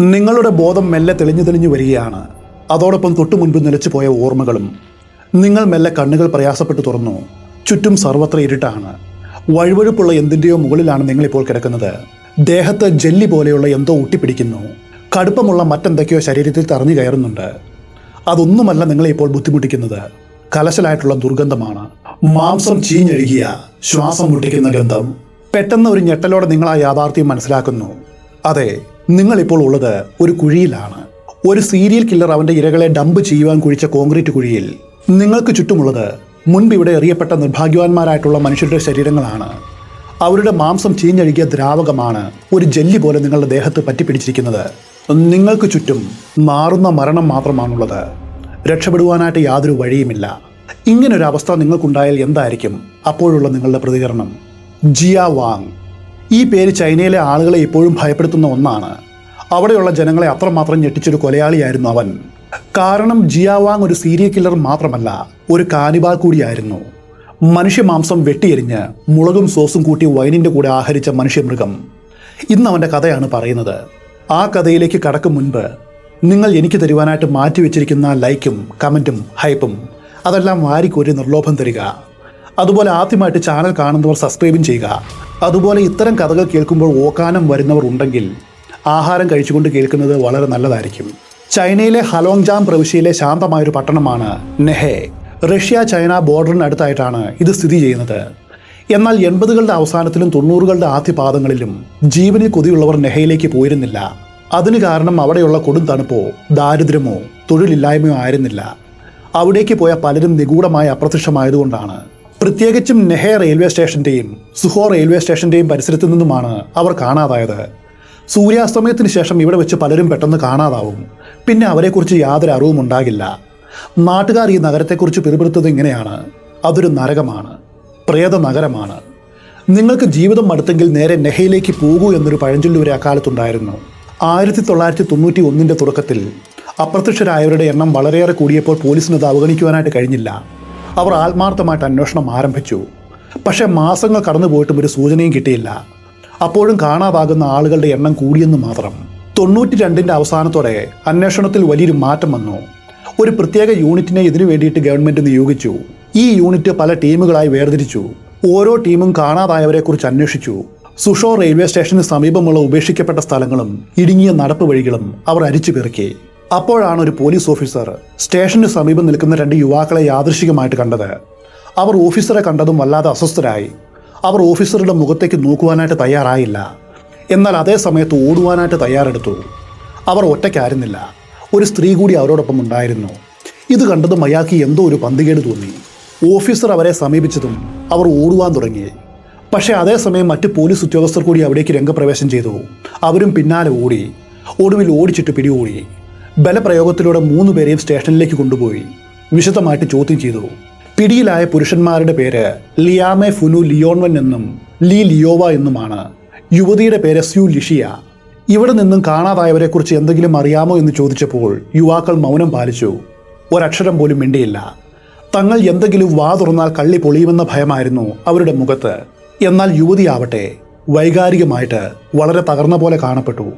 നിങ്ങളുടെ ബോധം മെല്ലെ തെളിഞ്ഞു തെളിഞ്ഞു വരികയാണ്. അതോടൊപ്പം തൊട്ടു മുൻപ് നിലച്ചു പോയ ഓർമ്മകളും നിങ്ങൾ മെല്ലെ കണ്ണുകൾ പ്രയാസപ്പെട്ടു തുറന്നു. ചുറ്റും സർവത്ര ഇരുട്ടാണ്. വഴുവഴുപ്പുള്ള എന്തിന്റെയോ മുകളിലാണ് നിങ്ങളിപ്പോൾ കിടക്കുന്നത്. ദേഹത്ത് ജെല്ലി പോലെയുള്ള എന്തോ ഊട്ടിപ്പിടിക്കുന്നു. കടുപ്പമുള്ള മറ്റെന്തൊക്കെയോ ശരീരത്തിൽ തറഞ്ഞു കയറുന്നുണ്ട്. അതൊന്നുമല്ല നിങ്ങളെ ഇപ്പോൾ ബുദ്ധിമുട്ടിക്കുന്നത്. കലശലായിട്ടുള്ള ദുർഗന്ധമാണ്. മാംസം ചീഞ്ഞഴുകിയ ശ്വാസം മുട്ടിക്കുന്ന ഗന്ധം. പെട്ടെന്ന് ഒരു ഞെട്ടലോടെ നിങ്ങൾ ആ യാഥാർത്ഥ്യം മനസ്സിലാക്കുന്നു. അതെ നിങ്ങൾ ഇപ്പോൾ ഉള്ളത് ഒരു കുഴിയിലാണ്. ഒരു സീരിയൽ കില്ലർ അവന്റെ ഇരകളെ ഡംപ് ചെയ്യുവാൻ കുഴിച്ച കോൺക്രീറ്റ് കുഴിയിൽ. നിങ്ങൾക്ക് ചുറ്റുമുള്ളത് മുൻപ് ഇവിടെ എറിയപ്പെട്ട നിർഭാഗ്യവാന്മാരായിട്ടുള്ള മനുഷ്യരുടെ ശരീരങ്ങളാണ്. അവരുടെ മാംസം ചീഞ്ഞഴുകിയ ദ്രാവകമാണ് ഒരു ജെല്ലി പോലെ നിങ്ങളുടെ ദേഹത്ത് പറ്റിപ്പിടിച്ചിരിക്കുന്നത്. നിങ്ങൾക്ക് ചുറ്റും മാറുന്ന മരണം മാത്രമാണുള്ളത്. രക്ഷപ്പെടുവാനായിട്ട് യാതൊരു വഴിയുമില്ല. ഇങ്ങനൊരവസ്ഥ നിങ്ങൾക്കുണ്ടായാൽ എന്തായിരിക്കും? അപ്പോഴുള്ള നിങ്ങളുടെ പ്രതികരണം. Jia Wang. ഈ പേര് ചൈനയിലെ ആളുകളെ ഇപ്പോഴും ഭയപ്പെടുത്തുന്ന ഒന്നാണ്. അവിടെയുള്ള ജനങ്ങളെ അത്രമാത്രം ഞെട്ടിച്ചൊരു കൊലയാളിയായിരുന്നു അവൻ. കാരണം ജിയാവാങ് ഒരു സീരിയൽ കില്ലർ മാത്രമല്ല ഒരു കാനിബാൽ കൂടിയായിരുന്നു. മനുഷ്യമാംസം വെട്ടിയെരിഞ്ഞ് മുളകും സോസും കൂട്ടി വൈനിന്റെ കൂടെ ആഹരിച്ച മനുഷ്യമൃഗം ഇന്ന് അവന്റെ കഥയാണ് പറയുന്നത്. ആ കഥയിലേക്ക് കടക്കും മുൻപ് നിങ്ങൾ എനിക്ക് തരുവാനായിട്ട് മാറ്റി വെച്ചിരിക്കുന്ന ലൈക്കും കമന്റും ഹൈപ്പും അതെല്ലാം വാരിക്കൊരു നിർലോഭം തരിക. അതുപോലെ ആദ്യമായിട്ട് ചാനൽ കാണുന്നവർ സബ്സ്ക്രൈബും ചെയ്യുക. അതുപോലെ ഇത്തരം കഥകൾ കേൾക്കുമ്പോൾ ഓക്കാനം വരുന്നവർ ഉണ്ടെങ്കിൽ ആഹാരം കഴിച്ചുകൊണ്ട് കേൾക്കുന്നത് വളരെ നല്ലതായിരിക്കും. ചൈനയിലെ ഹലോങ്ജാം പ്രവിശ്യയിലെ ശാന്തമായൊരു പട്ടണമാണ് നെഹെ. റഷ്യ ചൈന ബോർഡറിനടുത്തായിട്ടാണ് ഇത് സ്ഥിതി ചെയ്യുന്നത്. എന്നാൽ എൺപതുകളുടെ അവസാനത്തിലും തൊണ്ണൂറുകളുടെ ആദ്യപാദങ്ങളിലും ജീവനിൽ കൊതിയുള്ളവർ നെഹയിലേക്ക് പോയിരുന്നില്ല. അതിന് കാരണം അവിടെയുള്ള കൊടും തണുപ്പോ ദാരിദ്ര്യമോ തൊഴിലില്ലായ്മയോ ആയിരുന്നില്ല. അവിടേക്ക് പോയ പലരും നിഗൂഢമായി അപ്രത്യക്ഷമായതുകൊണ്ടാണ്. പ്രത്യേകിച്ചും നെഹെ റെയിൽവേ സ്റ്റേഷന്റെയും സുഹോ റെയിൽവേ സ്റ്റേഷന്റെയും പരിസരത്തു നിന്നുമാണ് അവർ കാണാതായത്. സൂര്യാസ്തമയത്തിന് ശേഷം ഇവിടെ വെച്ച് പലരും പെട്ടെന്ന് കാണാതാവും. പിന്നെ അവരെക്കുറിച്ച് യാതൊരു അറിവും ഉണ്ടാകില്ല. നാട്ടുകാർ ഈ നഗരത്തെക്കുറിച്ച് പിറുപിറുത്തത് ഇങ്ങനെയാണ്. അതൊരു നരകമാണ്. പ്രേത നഗരമാണ്. നിങ്ങൾക്ക് ജീവിതം മടുത്തെങ്കിൽ നേരെ നെഹയിലേക്ക് പോകൂ എന്നൊരു പഴഞ്ചൊല്ലു വരെ അക്കാലത്തുണ്ടായിരുന്നു. ആയിരത്തി തൊള്ളായിരത്തി തൊണ്ണൂറ്റി ഒന്നിന്റെ തുടക്കത്തിൽ അപ്രത്യക്ഷരായവരുടെ എണ്ണം വളരെയേറെ കൂടിയപ്പോൾ പോലീസിന് അത് അവഗണിക്കുവാനായിട്ട് കഴിഞ്ഞില്ല. അവർ ആത്മാർത്ഥമായിട്ട് അന്വേഷണം ആരംഭിച്ചു. പക്ഷേ മാസങ്ങൾ കടന്നുപോയിട്ടും ഒരു സൂചനയും കിട്ടിയില്ല. അപ്പോഴും കാണാതാകുന്ന ആളുകളുടെ എണ്ണം കൂടിയെന്ന് മാത്രം. തൊണ്ണൂറ്റി രണ്ടിന്റെ അവസാനത്തോടെ അന്വേഷണത്തിൽ വലിയൊരു മാറ്റം വന്നു. ഒരു പ്രത്യേക യൂണിറ്റിനെ ഇതിനു വേണ്ടിയിട്ട് ഗവൺമെന്റ് നിയോഗിച്ചു. ഈ യൂണിറ്റ് പല ടീമുകളായി വേർതിരിച്ചു. ഓരോ ടീമും കാണാതായവരെക്കുറിച്ച് അന്വേഷിച്ചു. സുഷോ റെയിൽവേ സ്റ്റേഷന് സമീപമുള്ള ഉപേക്ഷിക്കപ്പെട്ട സ്ഥലങ്ങളും ഇടുങ്ങിയ നടപ്പ് വഴികളും അവർ അരിച്ചു പെറുക്കി. അപ്പോഴാണ് ഒരു പോലീസ് ഓഫീസർ സ്റ്റേഷന് സമീപം നിൽക്കുന്ന രണ്ട് യുവാക്കളെ യാദൃശികമായിട്ട് കണ്ടത്. അവർ ഓഫീസറെ കണ്ടതും വല്ലാതെ അസ്വസ്ഥരായി. അവർ ഓഫീസറുടെ മുഖത്തേക്ക് നോക്കുവാനായിട്ട് തയ്യാറായില്ല. എന്നാൽ അതേ സമയത്ത് ഓടുവാനായിട്ട് തയ്യാറെടുത്തു. അവർ ഒറ്റയ്ക്കായിരുന്നില്ല. ഒരു സ്ത്രീ കൂടി അവരോടൊപ്പം ഉണ്ടായിരുന്നു. ഇത് കണ്ടതും അയാൾക്ക് എന്തോ ഒരു പന്തികേട് തോന്നി. ഓഫീസർ അവരെ സമീപിച്ചതും അവർ ഓടുവാൻ തുടങ്ങി. പക്ഷേ അതേസമയം മറ്റ് പോലീസ് ഉദ്യോഗസ്ഥർ കൂടി അവിടേക്ക് രംഗപ്രവേശം ചെയ്തു. അവരും പിന്നാലെ ഓടി. ഒടുവിൽ ഓടിച്ചിട്ട് പിടികൂടി. ബലപ്രയോഗത്തിലൂടെ മൂന്ന് പേരെയും സ്റ്റേഷനിലേക്ക് കൊണ്ടുപോയി. വിശദമായിട്ട് ചോദ്യം ചെയ്തു. പിടിയിലായ പുരുഷന്മാരുടെ പേര് ലിയാമെ ഫുനു ലിയോൺവൻ എന്നും ലീ ലിയോവ എന്നുമാണ്. യുവതിയുടെ പേര് സ്യു ലിഷിയ. ഇവിടെ നിന്നും കാണാതായവരെക്കുറിച്ച് എന്തെങ്കിലും അറിയാമോ എന്ന് ചോദിച്ചപ്പോൾ യുവാക്കൾ മൗനം പാലിച്ചു. ഒരക്ഷരം പോലും മിണ്ടിയില്ല. തങ്ങൾ എന്തെങ്കിലും വാ തുറന്നാൽ കള്ളി പൊളിയുമെന്ന ഭയമായിരുന്നു അവരുടെ മുഖത്ത്. എന്നാൽ യുവതിയാവട്ടെ വൈകാരികമായിട്ട് വളരെ തകർന്ന പോലെ കാണപ്പെട്ടു.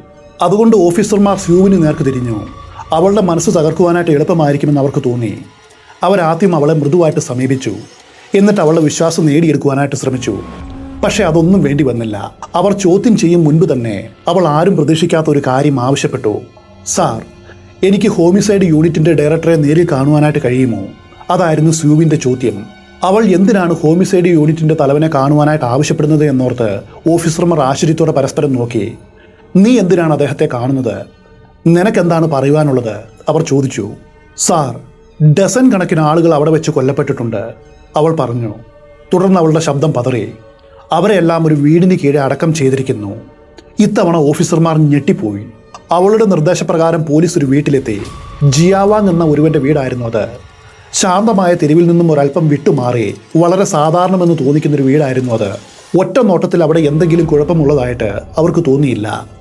അതുകൊണ്ട് ഓഫീസർമാർ സ്യൂവിന് നേർക്ക് തിരിഞ്ഞു. അവളുടെ മനസ്സ് തകർക്കുവാനായിട്ട് എളുപ്പമായിരിക്കുമെന്ന് അവർക്ക് തോന്നി. അവരാദ്യം അവളെ മൃദുവായിട്ട് സമീപിച്ചു. എന്നിട്ട് അവളുടെ വിശ്വാസം നേടിയെടുക്കുവാനായിട്ട് ശ്രമിച്ചു. പക്ഷേ അതൊന്നും വേണ്ടി വന്നില്ല. അവർ ചോദ്യം ചെയ്യും മുൻപ് തന്നെ അവൾ ആരും പ്രതീക്ഷിക്കാത്ത ഒരു കാര്യം ആവശ്യപ്പെട്ടു. സാർ എനിക്ക് ഹോമിസൈഡ് യൂണിറ്റിന്റെ ഡയറക്ടറെ നേരിൽ കാണുവാനായിട്ട് കഴിയുമോ? അതായിരുന്നു സ്യൂവിന്റെ ചോദ്യം. അവൾ എന്തിനാണ് ഹോമിസൈഡ് യൂണിറ്റിന്റെ തലവനെ കാണുവാനായിട്ട് ആവശ്യപ്പെടുന്നത് എന്നോർത്ത് ഓഫീസർമാർ ആശ്ചര്യത്തോടെ പരസ്പരം നോക്കി. നീ എന്തിനാണ് അദ്ദേഹത്തെ കാണുന്നത്? നിനക്കെന്താണ് പറയുവാനുള്ളത്? അവർ ചോദിച്ചു. സാർ ഡസൻ കണക്കിന് ആളുകൾ അവിടെ വെച്ച് കൊല്ലപ്പെട്ടിട്ടുണ്ട് അവൾ പറഞ്ഞു. തുടർന്ന് അവളുടെ ശബ്ദം പതറി. അവരെല്ലാം ഒരു വീടിന് കീഴെ അടക്കം ചെയ്തിരിക്കുന്നു. ഇത്തവണ ഓഫീസർമാർ ഞെട്ടിപ്പോയി. അവളുടെ നിർദ്ദേശപ്രകാരം പോലീസ് ഒരു വീട്ടിലെത്തി. ജിയാവാങ് എന്ന ഒരുവന്റെ വീടായിരുന്നു അത്. ശാന്തമായ തെരുവിൽ നിന്നും ഒരല്പം വിട്ടുമാറി. വളരെ സാധാരണമെന്ന് തോന്നിക്കുന്ന ഒരു വീടായിരുന്നു അത്. ഒറ്റ നോട്ടത്തിൽ അവിടെ എന്തെങ്കിലും കുഴപ്പമുള്ളതായിട്ട് അവർക്ക് തോന്നിയില്ല.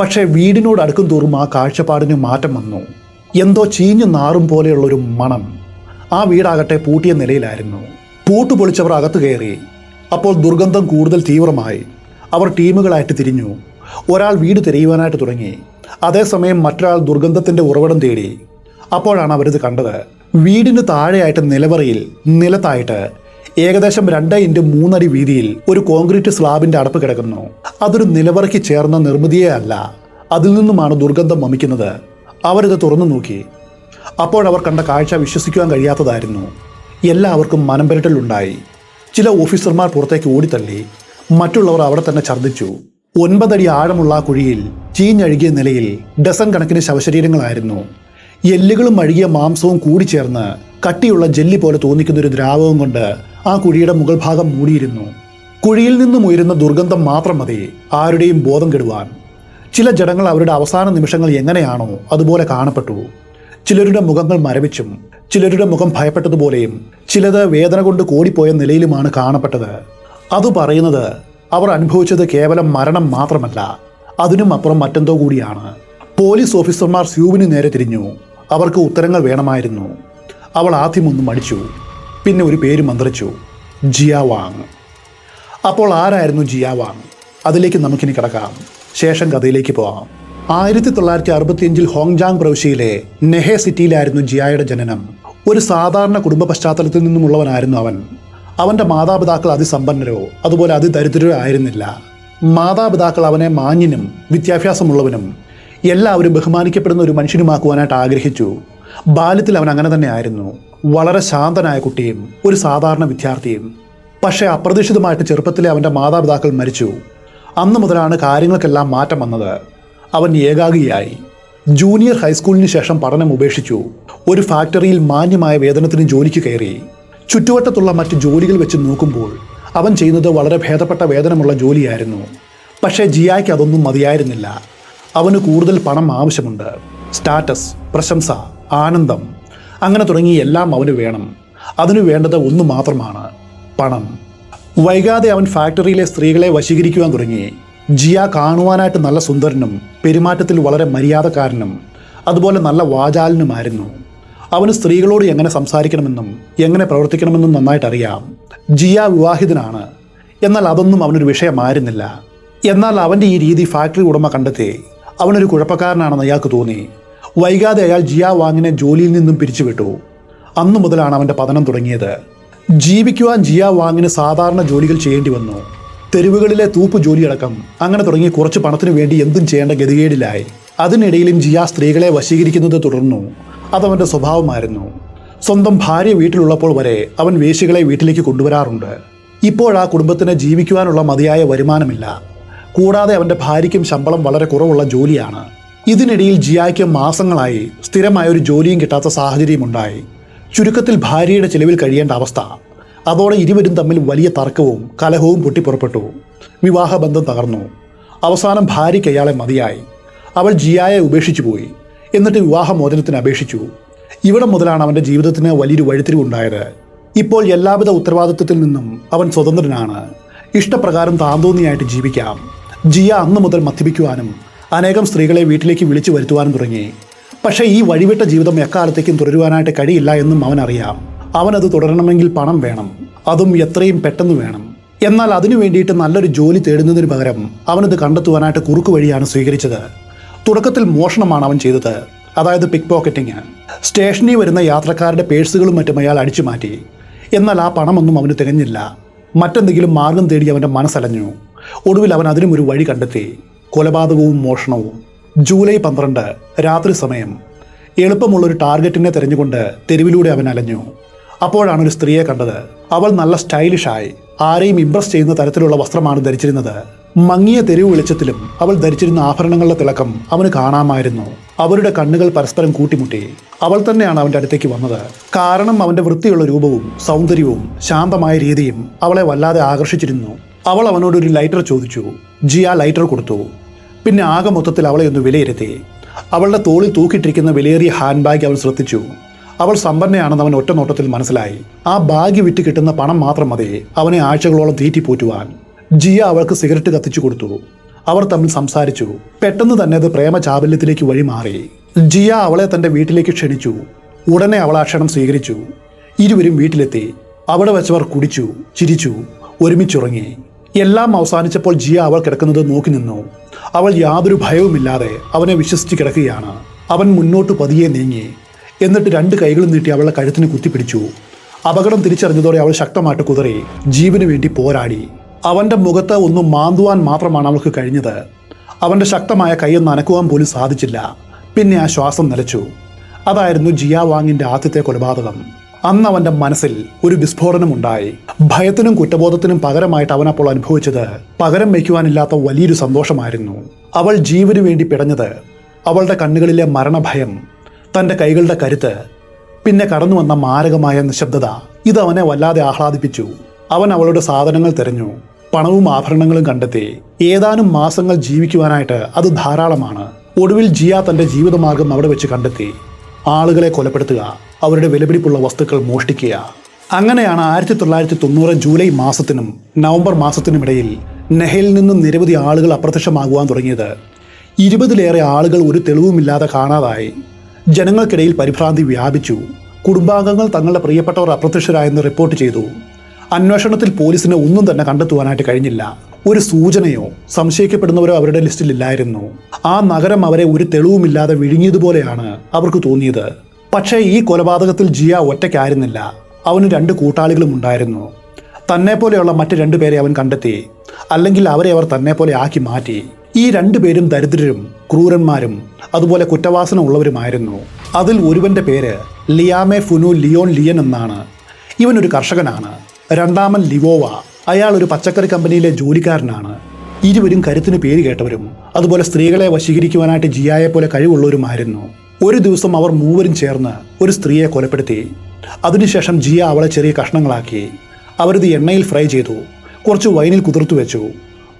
പക്ഷേ വീടിനോട് അടുക്കും തോറും ആ കാഴ്ചപ്പാടിന് മാറ്റം വന്നു. എന്തോ ചീഞ്ഞു നാറും പോലെയുള്ളൊരു മണം ആ വീടാകട്ടെ പൂട്ടിയ നിലയിലായിരുന്നു. പൂട്ട് പൊളിച്ചവർ അകത്തു കയറി. അപ്പോൾ ദുർഗന്ധം കൂടുതൽ തീവ്രമായി. അവർ ടീമുകളായിട്ട് തിരിഞ്ഞു. ഒരാൾ വീട് തിരയുവാനായിട്ട് തുടങ്ങി. അതേസമയം മറ്റൊരാൾ ദുർഗന്ധത്തിന്റെ ഉറവിടം തേടി. അപ്പോഴാണ് അവരിത് കണ്ടത്. വീടിന് താഴെയായിട്ട് നിലവറയിൽ നിലത്തായിട്ട് ഏകദേശം രണ്ട് ഇന്റു മൂന്നടി വീതിയിൽ ഒരു കോൺക്രീറ്റ് സ്ലാബിന്റെ അടപ്പ് കിടക്കുന്നു. അതൊരു നിലവറയ്ക്ക് ചേർന്ന നിർമ്മിതിയേ അല്ല. അതിൽ നിന്നുമാണ് ദുർഗന്ധം വമിക്കുന്നത്. അവരിത് തുറന്നു നോക്കി. അപ്പോഴവർ കണ്ട കാഴ്ച വിശ്വസിക്കുവാൻ കഴിയാത്തതായിരുന്നു. എല്ലാവർക്കും മനംപെരട്ടലുണ്ടായി ചില ഓഫീസർമാർ പുറത്തേക്ക് ഓടിത്തള്ളി. മറ്റുള്ളവർ അവിടെ തന്നെ ഛർദ്ദിച്ചു. ഒൻപതടി ആഴമുള്ള ആ കുഴിയിൽ ചീഞ്ഞഴുകിയ നിലയിൽ ഡസൻ കണക്കിന് ശവശരീരങ്ങളായിരുന്നു. എല്ലുകളും അഴുകിയ മാംസവും കൂടിച്ചേർന്ന് കട്ടിയുള്ള ജെല്ലി പോലെ തോന്നിക്കുന്ന ഒരു ദ്രാവകം കൊണ്ട് ആ കുഴിയുടെ മുകൾ ഭാഗം മൂടിയിരുന്നു. കുഴിയിൽ നിന്നും ഉയരുന്ന ദുർഗന്ധം മാത്രം മതി. ആരുടെയും ബോധം കെടുവാൻ. ചില ജഡങ്ങൾ അവരുടെ അവസാന നിമിഷങ്ങൾ എങ്ങനെയാണോ അതുപോലെ കാണപ്പെട്ടു. ചിലരുടെ മുഖങ്ങൾ മരവിച്ചും ചിലരുടെ മുഖം ഭയപ്പെട്ടതുപോലെയും ചിലത് വേദന കൊണ്ട് കൂടിപ്പോയ നിലയിലുമാണ് കാണപ്പെട്ടത്. അത് പറയുന്നത് അവർ അനുഭവിച്ചത് കേവലം മരണം മാത്രമല്ല അതിനും അപ്പുറം മറ്റെന്തോ കൂടിയാണ്. പോലീസ് ഓഫീസർമാർ സ്യൂവിന് നേരെ തിരിഞ്ഞു. അവർക്ക് ഉത്തരങ്ങൾ വേണമായിരുന്നു. അവൾ ആദ്യമൊന്നും മടിച്ചു. പിന്നെ ഒരു പേര് മന്ത്രിച്ചു. ജിയാവാങ് അപ്പോൾ ആരായിരുന്നു ജിയാവാങ് അതിലേക്ക് നമുക്കിനി കിടക്കാം. ശേഷം കഥയിലേക്ക് പോകാം ആയിരത്തി തൊള്ളായിരത്തി അറുപത്തിയഞ്ചിൽ ഹോങ്ജാങ് പ്രവിശ്യയിലെ നെഹെ സിറ്റിയിലായിരുന്നു ജിയായുടെ ജനനം. ഒരു സാധാരണ കുടുംബ പശ്ചാത്തലത്തിൽ നിന്നുമുള്ളവനായിരുന്നു അവൻ. അവന്റെ മാതാപിതാക്കൾ അതിസമ്പന്നരോ അതുപോലെ അതിദരിദ്രരോ ആയിരുന്നില്ല. മാതാപിതാക്കൾ അവനെ മാന്യനും വിദ്യാഭ്യാസമുള്ളവനും എല്ലാവരും ബഹുമാനിക്കപ്പെടുന്ന ഒരു മനുഷ്യനുമാക്കുവാനായിട്ട് ആഗ്രഹിച്ചു. ബാല്യത്തിൽ അവൻ അങ്ങനെ തന്നെ ആയിരുന്നു. വളരെ ശാന്തനായ കുട്ടിയും ഒരു സാധാരണ വിദ്യാർത്ഥിയും. പക്ഷേ അപ്രതീക്ഷിതമായിട്ട് ചെറുപ്പത്തിലെ അവന്റെ മാതാപിതാക്കൾ മരിച്ചു. അന്ന് മുതലാണ് കാര്യങ്ങൾക്കെല്ലാം മാറ്റം വന്നത്. അവൻ ഏകാഗിയായി. ജൂനിയർ ഹൈസ്കൂളിന് ശേഷം പഠനം ഉപേക്ഷിച്ചു. ഒരു ഫാക്ടറിയിൽ മാന്യമായ വേതനത്തിന് ജോലിക്ക് കയറി. ചുറ്റുവട്ടത്തുള്ള മറ്റ് ജോലികൾ വെച്ച് നോക്കുമ്പോൾ അവൻ ചെയ്യുന്നത് വളരെ ഭേദപ്പെട്ട വേതനമുള്ള ജോലിയായിരുന്നു. പക്ഷേ ജിയായ്ക്ക് അതൊന്നും മതിയായിരുന്നില്ല. അവന് കൂടുതൽ പണം ആവശ്യമുണ്ട്. സ്റ്റാറ്റസ് പ്രശംസ ആനന്ദം അങ്ങനെ തുടങ്ങി എല്ലാം അവന് വേണം. അതിനു വേണ്ടത് ഒന്ന് മാത്രമാണ്. പണം. വൈകാതെ അവൻ ഫാക്ടറിയിലെ സ്ത്രീകളെ വശീകരിക്കുവാൻ തുടങ്ങി. ജിയ കാണുവാനായിട്ട് നല്ല സുന്ദരനും പെരുമാറ്റത്തിൽ വളരെ മര്യാദക്കാരനും അതുപോലെ നല്ല വാചാലനുമായിരുന്നു. അവന് സ്ത്രീകളോട് എങ്ങനെ സംസാരിക്കണമെന്നും എങ്ങനെ പ്രവർത്തിക്കണമെന്നും നന്നായിട്ട് അറിയാം ജിയ വിവാഹിതനാണ്. എന്നാൽ അതൊന്നും അവനൊരു വിഷയമായിരുന്നില്ല. എന്നാൽ അവന്റെ ഈ രീതി ഫാക്ടറി ഉടമ കണ്ടെത്തി. അവനൊരു കുഴപ്പക്കാരനാണെന്ന് അയാൾക്ക് തോന്നി. വൈകാതെ അയാൾ ജിയാ വാങ്ങിനെ ജോലിയിൽ നിന്നും പിരിച്ചുവിട്ടു. അന്നു മുതലാണ് അവന്റെ പതനം തുടങ്ങിയത്. ജീവിക്കുവാൻ ജിയാ വാങ്ങിന് സാധാരണ ജോലികൾ ചെയ്യേണ്ടി വന്നു. തെരുവുകളിലെ തൂപ്പ് ജോലിയടക്കം. അങ്ങനെ തുടങ്ങി കുറച്ച് പണത്തിനു വേണ്ടി എന്തും ചെയ്യേണ്ട ഗതികേടിലായി. അതിനിടയിലും ജിയാ സ്ത്രീകളെ വശീകരിക്കുന്നത് തുടർന്നു. അതവന്റെ സ്വഭാവമായിരുന്നു. സ്വന്തം ഭാര്യ വീട്ടിലുള്ളപ്പോൾ വരെ അവൻ വേശികളെ വീട്ടിലേക്ക് കൊണ്ടുവരാറുണ്ട്. ഇപ്പോഴാ കുടുംബത്തിന് ജീവിക്കുവാനുള്ള മതിയായ വരുമാനമില്ല. കൂടാതെ അവന്റെ ഭാര്യയ്ക്കും ശമ്പളം വളരെ കുറവുള്ള ജോലിയാണ്. ഇതിനിടയിൽ ജിയായ്ക്ക് മാസങ്ങളായി സ്ഥിരമായ ഒരു ജോലിയും കിട്ടാത്ത സാഹചര്യമുണ്ടായി ചുരുക്കത്തിൽ ഭാര്യയുടെ ചെലവിൽ കഴിയേണ്ട അവസ്ഥ. അതോടെ ഇരുവരും തമ്മിൽ വലിയ തർക്കവും കലഹവും പൊട്ടിപ്പുറപ്പെട്ടു. വിവാഹബന്ധം തകർന്നു. അവസാനം ഭാര്യയ്ക്ക് അയാളെ മതിയായി. അവൾ ജിയായെ ഉപേക്ഷിച്ചു പോയി. എന്നിട്ട് വിവാഹമോചനത്തിന് അപേക്ഷിച്ചു. ഇവിടെ മുതലാണ് അവന്റെ ജീവിതത്തിന് വലിയൊരു വഴിത്തിരിവുണ്ടായത് ഇപ്പോൾ എല്ലാവിധ ഉത്തരവാദിത്വത്തിൽ നിന്നും അവൻ സ്വതന്ത്രനാണ്. ഇഷ്ടപ്രകാരം താന്തോന്നിയായിട്ട് ജീവിക്കാം. ജിയ അന്ന് മുതൽ മദ്യപിക്കുവാനും അനേകം സ്ത്രീകളെ വീട്ടിലേക്ക് വിളിച്ചു വരുത്തുവാനും തുടങ്ങി. പക്ഷേ ഈ വഴിവിട്ട ജീവിതം എക്കാലത്തേക്കും തുടരുവാനായിട്ട് കഴിയില്ല എന്നും അവനറിയാം. അവനത് തുടരണമെങ്കിൽ പണം വേണം. അതും എത്രയും പെട്ടെന്ന് വേണം. എന്നാൽ അതിനു വേണ്ടിയിട്ട് നല്ലൊരു ജോലി തേടുന്നതിന് പകരം അവനത് കണ്ടെത്തുവാനായിട്ട് കുറുക്കു വഴിയാണ് സ്വീകരിച്ചത്. തുടക്കത്തിൽ മോഷണമാണ് അവൻ ചെയ്തത്. അതായത് പിക് പോക്കറ്റിങ് സ്റ്റേഷനിൽ വരുന്ന യാത്രക്കാരുടെ പേഴ്സുകളും മറ്റും അയാൾ അടിച്ചു മാറ്റി. എന്നാൽ ആ പണമൊന്നും അവന് തികഞ്ഞില്ല. മറ്റെന്തെങ്കിലും മാർഗം തേടി അവന്റെ മനസ്സലഞ്ഞു. ഒടുവിൽ അവൻ അതിനും ഒരു വഴി കണ്ടെത്തി. കൊലപാതകവും മോഷണവും. ജൂലൈ പന്ത്രണ്ട് രാത്രി സമയം. എളുപ്പമുള്ളൊരു ടാർഗറ്റിനെ തെരഞ്ഞുകൊണ്ട് തെരുവിലൂടെ അവൻ അലഞ്ഞു. അപ്പോഴാണ് ഒരു സ്ത്രീയെ കണ്ടത്. അവൾ നല്ല സ്റ്റൈലിഷായി. ആരെയും ഇംപ്രസ് ചെയ്യുന്ന തരത്തിലുള്ള വസ്ത്രമാണ് ധരിച്ചിരുന്നത്. മങ്ങിയ തെരുവ് വെളിച്ചത്തിലും അവൾ ധരിച്ചിരുന്ന ആഭരണങ്ങളുടെ തിളക്കം അവന് കാണാമായിരുന്നു. അവരുടെ കണ്ണുകൾ പരസ്പരം കൂട്ടിമുട്ടി. അവൾ തന്നെയാണ് അവന്റെ അടുത്തേക്ക് വന്നത്. കാരണം അവന്റെ വൃത്തിയുള്ള രൂപവും സൗന്ദര്യവും ശാന്തമായ രീതിയും അവളെ വല്ലാതെ ആകർഷിച്ചിരുന്നു. അവൾ അവനോട് ഒരു ലൈറ്റർ ചോദിച്ചു. ജി ആ ലൈറ്റർ കൊടുത്തു. പിന്നെ ആകെ മൊത്തത്തിൽ അവളെ ഒന്ന് വിലയിരുത്തി. അവളുടെ തോളിൽ തൂക്കിയിട്ടിരിക്കുന്ന വിലയേറിയ ഹാൻഡ് ബാഗ് അവൾ ശ്രദ്ധിച്ചു. അവൾ സമ്പന്നയാണെന്ന് അവൻ ഒറ്റ നോട്ടത്തിൽ മനസ്സിലായി. ആ ബാഗ് വിറ്റ് കിട്ടുന്ന പണം മാത്രം മതി. അവനെ ആഴ്ചകളോളം തീറ്റിപ്പോറ്റുവാൻ ജിയ അവൾക്ക് സിഗരറ്റ് കത്തിച്ചു കൊടുത്തു. അവർ തമ്മിൽ സംസാരിച്ചു. പെട്ടെന്ന് തന്നെ അത് പ്രേമ ചാബല്യത്തിലേക്ക് വഴിമാറി ജിയ അവളെ തന്റെ വീട്ടിലേക്ക് ക്ഷണിച്ചു. ഉടനെ അവൾ ആ ക്ഷണം സ്വീകരിച്ചു. ഇരുവരും വീട്ടിലെത്തി. അവിടെ വെച്ചവർ കുടിച്ചു ചിരിച്ചു ഒരുമിച്ചുറങ്ങി. എല്ലാം അവസാനിച്ചപ്പോൾ ജിയ അവൾ കിടക്കുന്നത് നോക്കി നിന്നു. അവൾ യാതൊരു ഭയവുമില്ലാതെ അവനെ വിശ്വസിച്ച് കിടക്കുകയാണ്. അവൻ മുന്നോട്ട് പതിയെ നീങ്ങി. എന്നിട്ട് രണ്ട് കൈകളും നീട്ടി അവളുടെ കഴുത്തിന് കുത്തിപ്പിടിച്ചു. അപകടം തിരിച്ചറിഞ്ഞതോടെ അവൾ ശക്തമായിട്ട് കുതറി. ജീവന് വേണ്ടി പോരാടി. അവന്റെ മുഖത്ത് ഒന്നും മാന്തുവാൻ മാത്രമാണ് അവൾക്ക് കഴിഞ്ഞത്. അവന്റെ ശക്തമായ കൈയൊന്ന് അനക്കുവാൻ പോലും സാധിച്ചില്ല. പിന്നെ ആ ശ്വാസം നിലച്ചു. അതായിരുന്നു ജിയ വാങ്ങിന്റെ ആദ്യത്തെ കൊലപാതകം. അന്ന് അവന്റെ മനസ്സിൽ ഒരു വിസ്ഫോടനമുണ്ടായി. ഭയത്തിനും കുറ്റബോധത്തിനും പകരമായിട്ട് അവൻ അപ്പോൾ അനുഭവിച്ചത് പകരം വയ്ക്കുവാനില്ലാത്ത വലിയൊരു സന്തോഷമായിരുന്നു. അവൾ ജീവന് വേണ്ടി പിടഞ്ഞത് അവളുടെ കണ്ണുകളിലെ മരണഭയം തന്റെ കൈകളുടെ കരുത്ത് പിന്നെ കടന്നു വന്ന മാരകമായ നിശബ്ദത. ഇത് അവനെ വല്ലാതെ ആഹ്ലാദിപ്പിച്ചു. അവൻ അവളുടെ സാധനങ്ങൾ തിരഞ്ഞു. പണവും ആഭരണങ്ങളും കണ്ടെത്തി. ഏതാനും മാസങ്ങൾ ജീവിക്കുവാനായിട്ട് അത് ധാരാളമാണ്. ഒടുവിൽ ജിയ തന്റെ ജീവിതമാർഗം അവിടെ വെച്ച് കണ്ടെത്തി. ആളുകളെ കൊലപ്പെടുത്തുക. അവരുടെ വിലപിടിപ്പുള്ള വസ്തുക്കൾ മോഷ്ടിക്കുക. അങ്ങനെയാണ് ആയിരത്തി തൊള്ളായിരത്തി തൊണ്ണൂറ് ജൂലൈ മാസത്തിനും നവംബർ മാസത്തിനും ഇടയിൽ നെഹയിൽ നിന്നും നിരവധി ആളുകൾ അപ്രത്യക്ഷമാകുവാൻ തുടങ്ങിയത്. ഇരുപതിലേറെ ആളുകൾ ഒരു തെളിവുമില്ലാതെ കാണാതായി. ജനങ്ങൾക്കിടയിൽ പരിഭ്രാന്തി വ്യാപിച്ചു. കുടുംബാംഗങ്ങൾ തങ്ങളുടെ പ്രിയപ്പെട്ടവർ അപ്രത്യക്ഷരായെന്ന് റിപ്പോർട്ട് ചെയ്തു. അന്വേഷണത്തിൽ പോലീസിന് ഒന്നും തന്നെ കണ്ടെത്തുവാനായിട്ട് കഴിഞ്ഞില്ല. ഒരു സൂചനയോ സംശയിക്കപ്പെടുന്നവരോ അവരുടെ ലിസ്റ്റിലില്ലായിരുന്നു. ആ നഗരം അവരെ ഒരു തെളിവുമില്ലാതെ വിഴുങ്ങിയതുപോലെയാണ് അവർക്ക് തോന്നിയത്. പക്ഷേ ഈ കൊലപാതകത്തിൽ ജിയ ഒറ്റയ്ക്കായിരുന്നില്ല. അവന് രണ്ട് കൂട്ടാളികളും ഉണ്ടായിരുന്നു. തന്നെ പോലെയുള്ള മറ്റ് രണ്ടുപേരെ അവൻ കണ്ടെത്തി. അല്ലെങ്കിൽ അവരെ അവർ തന്നെ പോലെ ആക്കി മാറ്റി. ഈ രണ്ടുപേരും ദരിദ്രരും ക്രൂരന്മാരും അതുപോലെ കുറ്റവാസന ഉള്ളവരുമായിരുന്നു. അതിൽ ഒരുവന്റെ പേര് ലിയാമെ ഫുനു ലിയോൺ ലിയൻ എന്നാണ്. ഇവൻ ഒരു കർഷകനാണ്. രണ്ടാമൻ ലിവോവ. അയാൾ ഒരു പച്ചക്കറി കമ്പനിയിലെ ജോലിക്കാരനാണ്. ഇരുവരും കരുത്തിന് പേര് കേട്ടവരും അതുപോലെ സ്ത്രീകളെ വശീകരിക്കുവാനായിട്ട് ജിയായെ പോലെ കഴിവുള്ളവരുമായിരുന്നു. ഒരു ദിവസം അവർ മൂവരും ചേർന്ന് ഒരു സ്ത്രീയെ കൊലപ്പെടുത്തി. അതിനുശേഷം ജിയ അവളെ ചെറിയ കഷ്ണങ്ങളാക്കി. അവരിത് എണ്ണയിൽ ഫ്രൈ ചെയ്തു. കുറച്ച് വൈനിൽ കുതിർത്തു വെച്ചു.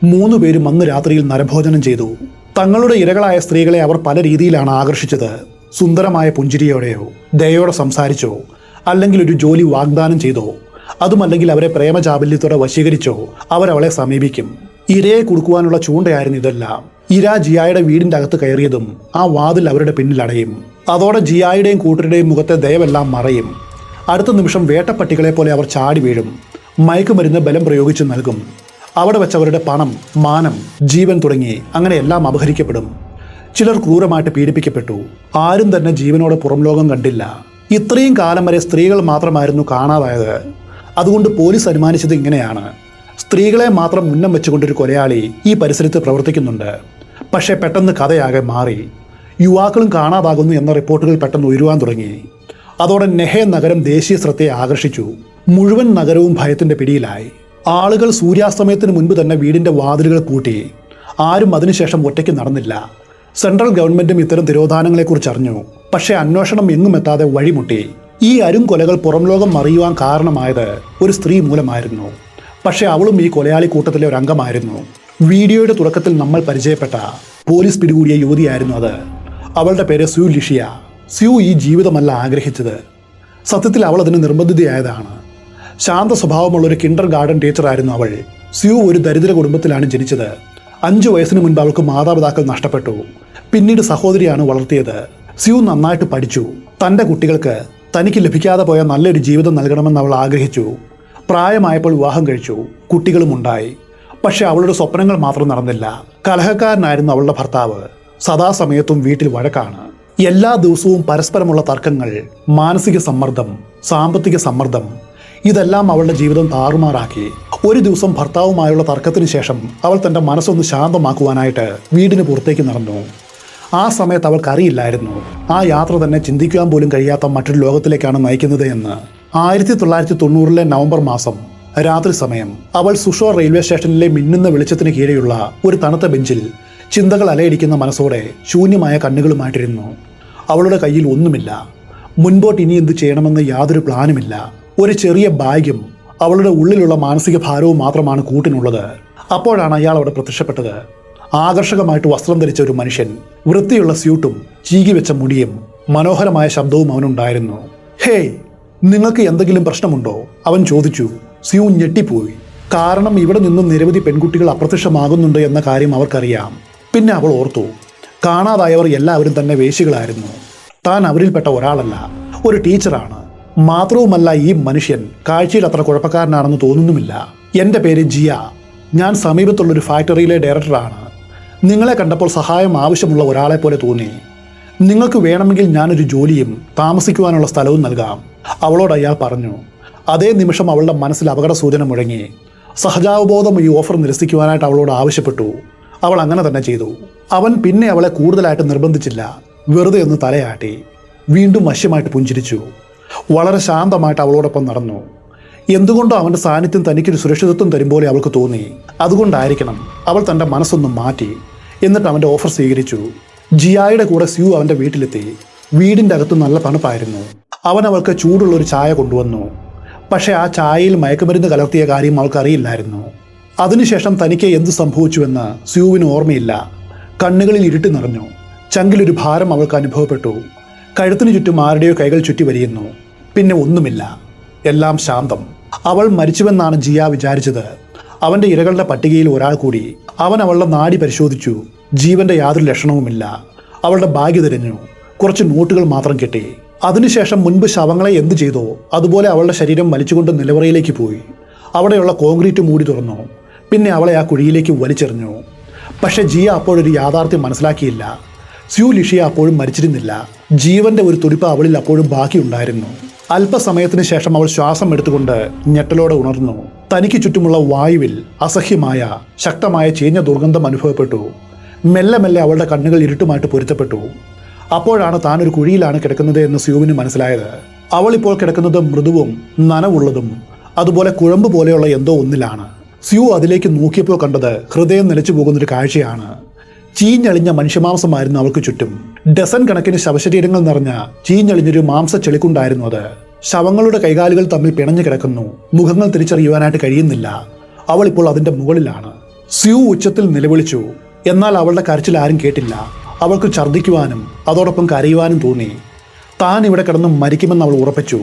മൂന്ന് പേരും അന്ന് രാത്രിയിൽ നരഭോജനം ചെയ്തു. തങ്ങളുടെ ഇരകളായ സ്ത്രീകളെ അവർ പല രീതിയിലാണ് ആകർഷിച്ചത്. സുന്ദരമായ പുഞ്ചിരിയോടെയോ ദയോടെ സംസാരിച്ചോ അല്ലെങ്കിൽ ഒരു ജോലി വാഗ്ദാനം ചെയ്തോ അതുമല്ലെങ്കിൽ അവരെ പ്രേമചാബല്യത്തോടെ വശീകരിച്ചോ അവരവളെ സമീപിക്കും. ഇരയെ കൊടുക്കുവാനുള്ള ചൂണ്ടയായിരുന്നു ഇതെല്ലാം. ഇര ജിയായുടെ വീടിന്റെ അകത്ത് കയറിയതും ആ വാതിൽ അവരുടെ പിന്നിൽ അടയും. അതോടെ ജിയായുടെയും കൂട്ടരുടെയും മുഖത്തെ ദയവെല്ലാം മറയും. അടുത്ത നിമിഷം വേട്ടപ്പട്ടികളെ പോലെ അവർ ചാടി വീഴും. മയക്കുമരുന്ന് ബലം പ്രയോഗിച്ചു നൽകും. അവിടെ വെച്ചവരുടെ പണം മാനം ജീവൻ തുടങ്ങി അങ്ങനെ എല്ലാം അപഹരിക്കപ്പെടും. ചിലർ ക്രൂരമായിട്ട് പീഡിപ്പിക്കപ്പെട്ടു. ആരും തന്നെ ജീവനോടെ പുറം ലോകം കണ്ടില്ല. ഇത്രയും കാലം വരെ സ്ത്രീകൾ മാത്രമായിരുന്നു കാണാതായത്. അതുകൊണ്ട് പോലീസ് അനുമാനിച്ചത് ഇങ്ങനെയാണ്. സ്ത്രീകളെ മാത്രം മുന്നം വെച്ചുകൊണ്ടൊരു കൊലയാളി ഈ പരിസരത്ത് പ്രവർത്തിക്കുന്നുണ്ട്. പക്ഷേ പെട്ടെന്ന് കഥയാകെ മാറി. യുവാക്കളും കാണാതാകുന്നു എന്ന റിപ്പോർട്ടുകൾ പെട്ടെന്ന് ഉയരുവാൻ തുടങ്ങി. അതോടെ നെഹെ നഗരം ദേശീയ ശ്രദ്ധയെ ആകർഷിച്ചു. മുഴുവൻ നഗരവും ഭയത്തിന്റെ പിടിയിലായി. ആളുകൾ സൂര്യാസ്തമയത്തിന് മുൻപ് തന്നെ വീടിന്റെ വാതിലുകൾ കൂട്ടി ആരും അതിനുശേഷം ഒറ്റയ്ക്ക് നടന്നില്ല. സെൻട്രൽ ഗവൺമെന്റും ഇത്തരം തിരോധാനങ്ങളെക്കുറിച്ച് അറിഞ്ഞു. പക്ഷേ അന്വേഷണം എങ്ങും എത്താതെ വഴിമുട്ടി. ഈ അരും കൊലകൾ പുറംലോകം അറിയുവാൻ കാരണമായത് ഒരു സ്ത്രീ മൂലമായിരുന്നു. പക്ഷേ അവളും ഈ കൊലയാളി കൂട്ടത്തിലെ ഒരു അംഗമായിരുന്നു. വീഡിയോയുടെ തുടക്കത്തിൽ നമ്മൾ പരിചയപ്പെട്ട പോലീസ് പിടികൂടിയ യുവതിയായിരുന്നു അത്. അവളുടെ പേര് സ്യൂ ലിഷിയ. സ്യൂ ഈ ജീവിതമല്ല ആഗ്രഹിച്ചത്. സത്യത്തിൽ അവൾ അതിന് നിർബന്ധിതയായതാണ്. ശാന്ത സ്വഭാവമുള്ള ഒരു കിൻഡർ ഗാർഡൻ ടീച്ചറായിരുന്നു അവൾ. സ്യൂ ഒരു ദരിദ്ര കുടുംബത്തിലാണ് ജനിച്ചത്. അഞ്ചു വയസ്സിന് മുൻപ് അവൾക്ക് മാതാപിതാക്കൾ നഷ്ടപ്പെട്ടു. പിന്നീട് സഹോദരിയാണ് വളർത്തിയത്. സ്യൂ നന്നായിട്ട് പഠിച്ചു. തന്റെ കുട്ടികൾക്ക് തനിക്ക് ലഭിക്കാതെ പോയ നല്ലൊരു ജീവിതം നൽകണമെന്ന് അവൾ ആഗ്രഹിച്ചു. പ്രായമായപ്പോൾ വിവാഹം കഴിച്ചു. കുട്ടികളും ഉണ്ടായി. പക്ഷെ അവളുടെ സ്വപ്നങ്ങൾ മാത്രം നടന്നില്ല. കലഹക്കാരനായിരുന്നു അവളുടെ ഭർത്താവ്. സദാസമയത്തും വീട്ടിൽ വഴക്കാണ്. എല്ലാ ദിവസവും പരസ്പരമുള്ള തർക്കങ്ങൾ മാനസിക സമ്മർദ്ദം സാമ്പത്തിക സമ്മർദ്ദം ഇതെല്ലാം അവളുടെ ജീവിതം താറുമാറാക്കി. ഒരു ദിവസം ഭർത്താവുമായുള്ള തർക്കത്തിന് ശേഷം അവൾ തന്റെ മനസ്സൊന്ന് ശാന്തമാക്കുവാനായിട്ട് വീടിന് പുറത്തേക്ക് നടന്നു. ആ സമയത്ത് അവൾക്കറിയില്ലായിരുന്നു ആ യാത്ര തന്നെ ചിന്തിക്കുവാൻ പോലും കഴിയാത്ത മറ്റൊരു ലോകത്തിലേക്കാണ് നയിക്കുന്നത് എന്ന്. ആയിരത്തി തൊള്ളായിരത്തി തൊണ്ണൂറിലെ നവംബർ മാസം രാത്രി സമയം അവൾ സുഷോർ റെയിൽവേ സ്റ്റേഷനിലെ മിന്നുന്ന വെളിച്ചത്തിന് കീഴെയുള്ള ഒരു തണുത്ത ബെഞ്ചിൽ ചിന്തകൾ അലയടിക്കുന്ന മനസ്സോടെ ശൂന്യമായ കണ്ണുകളുമായിട്ടിരുന്നു. അവളുടെ കയ്യിൽ ഒന്നുമില്ല. മുൻപോട്ട് ഇനി എന്ത് ചെയ്യണമെന്ന് യാതൊരു പ്ലാനുമില്ല. ഒരു ചെറിയ ബാഗും അവളുടെ ഉള്ളിലുള്ള മാനസിക ഭാരവും മാത്രമാണ് കൂട്ടിനുള്ളത്. അപ്പോഴാണ് അയാൾ അവിടെ പ്രത്യക്ഷപ്പെട്ടത്. ആകർഷകമായിട്ട് വസ്ത്രം ധരിച്ച ഒരു മനുഷ്യൻ വൃത്തിയുള്ള സ്യൂട്ടും ചീകി വെച്ച മുടിയും മനോഹരമായ ശബ്ദവും അവനുണ്ടായിരുന്നു. ഹേയ് നിങ്ങൾക്ക് എന്തെങ്കിലും പ്രശ്നമുണ്ടോ? അവൻ ചോദിച്ചു. സ്യൂ ഞെട്ടിപ്പോയി. കാരണം ഇവിടെ നിന്നും നിരവധി പെൺകുട്ടികൾ അപ്രത്യക്ഷമാകുന്നുണ്ട് എന്ന കാര്യം അവർക്കറിയാം. പിന്നെ അവൾ ഓർത്തു കാണാതായവർ എല്ലാവരും തന്നെ വേശികളായിരുന്നു. താൻ അവരിൽപ്പെട്ട ഒരാളല്ല ഒരു ടീച്ചറാണ്. മാത്രവുമല്ല ഈ മനുഷ്യൻ കാഴ്ചയിൽ അത്ര കുഴപ്പക്കാരനാണെന്ന് തോന്നുന്നുമില്ല. എന്റെ പേര് ജിയ. ഞാൻ സമീപത്തുള്ളൊരു ഫാക്ടറിയിലെ ഡയറക്ടറാണ്. നിങ്ങളെ കണ്ടപ്പോൾ സഹായം ആവശ്യമുള്ള ഒരാളെ പോലെ തോന്നി. നിങ്ങൾക്ക് വേണമെങ്കിൽ ഞാനൊരു ജോലിയും താമസിക്കുവാനുള്ള സ്ഥലവും നൽകാം. അവളോട് അയാൾ പറഞ്ഞു അതേ നിമിഷം അവളുടെ മനസ്സിൽ അപകട സൂചന മുഴങ്ങി. സഹജാവബോധം ഈ ഓഫർ നിരസിക്കുവാനായിട്ട് അവളോട് ആവശ്യപ്പെട്ടു. അവൾ അങ്ങനെ തന്നെ ചെയ്തു. അവൻ പിന്നെ അവളെ കൂടുതലായിട്ട് നിർബന്ധിച്ചില്ല. വെറുതെ ഒന്ന് തലയാട്ടി. വീണ്ടും വശ്യമായിട്ട് പുഞ്ചിരിച്ചു. വളരെ ശാന്തമായിട്ട് അവളോടൊപ്പം നടന്നു. എന്തുകൊണ്ടോ അവന്റെ സാന്നിധ്യം തനിക്കൊരു സുരക്ഷിതത്വം തരും പോലെ അവൾക്ക് തോന്നി. അതുകൊണ്ടായിരിക്കണം അവൾ തന്റെ മനസ്സൊന്നും മാറ്റി. എന്നിട്ട് അവന്റെ ഓഫർ സ്വീകരിച്ചു. ജിയായുടെ കൂടെ സ്യൂ അവന്റെ വീട്ടിലെത്തി. വീടിന്റെ അകത്ത് നല്ല തണുപ്പായിരുന്നു. അവൻ അവൾക്ക് ചൂടുള്ള ഒരു ചായ കൊണ്ടുവന്നു. പക്ഷേ ആ ചായയിൽ മയക്കുമരുന്ന് കലർത്തിയ കാര്യം അവൾക്കറിയില്ലായിരുന്നു അതിനുശേഷം തനിക്ക് എന്ത് സംഭവിച്ചുവെന്ന് സ്യൂവിന് ഓർമ്മയില്ല. കണ്ണുകളിൽ ഇരുട്ടി നിറഞ്ഞു. ചങ്കിലൊരു ഭാരം അവൾക്ക് അനുഭവപ്പെട്ടു. കഴുത്തിനു ചുറ്റും ആരുടെയോ കൈകൾ ചുറ്റി വരിയുന്നു. പിന്നെ ഒന്നുമില്ല. എല്ലാം ശാന്തം. അവൾ മരിച്ചുവെന്നാണ് ജിയ വിചാരിച്ചത്. അവന്റെ ഇരകളുടെ പട്ടികയിൽ ഒരാൾ കൂടി. അവൻ അവളുടെ നാടി പരിശോധിച്ചു. ജീവന്റെ യാതൊരു ലക്ഷണവുമില്ല. അവളുടെ ബാഗ് തിരഞ്ഞു കുറച്ച് നോട്ടുകൾ മാത്രം കിട്ടി. അതിനുശേഷം മുൻപ് ശവങ്ങളെ എന്തു ചെയ്തോ? അതുപോലെ അവളുടെ ശരീരം വലിച്ചുകൊണ്ട് നിലവറയിലേക്ക് പോയി. അവിടെയുള്ള കോൺക്രീറ്റ് മൂടി തുറന്നു. പിന്നെ അവളെ ആ കുഴിയിലേക്ക് വലിച്ചെറിഞ്ഞു. പക്ഷെ ജിയ അപ്പോഴൊരു യാഥാർത്ഥ്യം മനസ്സിലാക്കിയില്ല. സ്യൂ ലിഷിയ അപ്പോഴും മരിച്ചിരുന്നില്ല. ജീവന്റെ ഒരു തുടിപ്പ് അവളിൽ അപ്പോഴും ബാക്കിയുണ്ടായിരുന്നു. അല്പസമയത്തിന് ശേഷം അവൾ ശ്വാസം എടുത്തുകൊണ്ട് ഞെട്ടലോടെ ഉണർന്നു. തനിക്ക് ചുറ്റുമുള്ള വായുവിൽ അസഹ്യമായ ശക്തമായ ചീഞ്ഞ ദുർഗന്ധം അനുഭവപ്പെട്ടു. മെല്ലെ മെല്ലെ അവളുടെ കണ്ണുകൾ ഇരുട്ടുമായിട്ട് പൊരുത്തപ്പെട്ടു. അപ്പോഴാണ് താൻ ഒരു കുഴിയിലാണ് കിടക്കുന്നത് എന്ന് സ്യൂവിന് മനസ്സിലായത്. അവൾ ഇപ്പോൾ കിടക്കുന്നത് മൃദുവും നനവുള്ളതും അതുപോലെ കുഴമ്പ് പോലെയുള്ള എന്തോ ഒന്നിലാണ്. സ്യൂ അതിലേക്ക് നോക്കിയപ്പോൾ കണ്ടത് ഹൃദയം നിലച്ചു പോകുന്നൊരു കാഴ്ചയാണ്. ചീഞ്ഞളിഞ്ഞ മനുഷ്യമാംസമായിരുന്നു അവൾക്ക് ചുറ്റും. ഡസൻ കണക്കിന് ശവശരീരങ്ങൾ നിറഞ്ഞ ചീഞ്ഞളിഞ്ഞൊരു മാംസ ചെളിക്കുണ്ടായിരുന്നു അത്. ശവങ്ങളുടെ കൈകാലുകൾ തമ്മിൽ പിണഞ്ഞു കിടക്കുന്നു. മുഖങ്ങൾ തിരിച്ചറിയുവാനായിട്ട് കഴിയുന്നില്ല. അവൾ ഇപ്പോൾ അതിന്റെ മുകളിലാണ്. സ്യൂ ഉച്ചത്തിൽ നിലവിളിച്ചു. എന്നാൽ അവളുടെ കരച്ചിൽ ആരും കേട്ടില്ല. അവൾക്ക് ഛർദ്ദിക്കുവാനും അതോടൊപ്പം കരയുവാനും തോന്നി. താൻ ഇവിടെ കിടന്ന് മരിക്കുമെന്ന് അവൾ ഉറപ്പിച്ചു.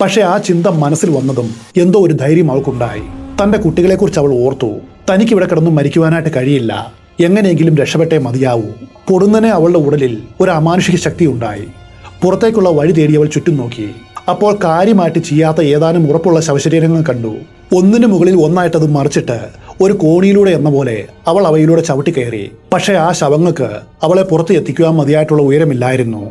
പക്ഷേ ആ ചിന്ത മനസ്സിൽ വന്നതും എന്തോ ഒരു ധൈര്യം അവൾക്കുണ്ടായി. തന്റെ കുട്ടികളെക്കുറിച്ച് അവൾ ഓർത്തു. തനിക്ക് ഇവിടെ കിടന്ന് മരിക്കുവാനായിട്ട് കഴിയില്ല. എങ്ങനെയെങ്കിലും രക്ഷപ്പെട്ടേ മതിയാവൂ. പൊടുന്നനെ അവളുടെ ഉടലിൽ ഒരു അമാനുഷിക ശക്തി ഉണ്ടായി. പുറത്തേക്കുള്ള വഴി തേടി അവൾ ചുറ്റും നോക്കി. അപ്പോൾ കാര്യമായിട്ട് ചെയ്യാത്ത ഏതാനും ഉറപ്പുള്ള ശവശരീരങ്ങൾ കണ്ടു. ഒന്നിനു മുകളിൽ ഒന്നായിട്ടത് മറിച്ചിട്ട് ഒരു കോണിയിലൂടെ എന്ന പോലെ അവൾ അവയിലൂടെ ചവിട്ടി കയറി. പക്ഷേ ആ ശവങ്ങൾക്ക് അവളെ പുറത്ത് എത്തിക്കുവാൻ മതിയായിട്ടുള്ള ഉയരമില്ലായിരുന്നു.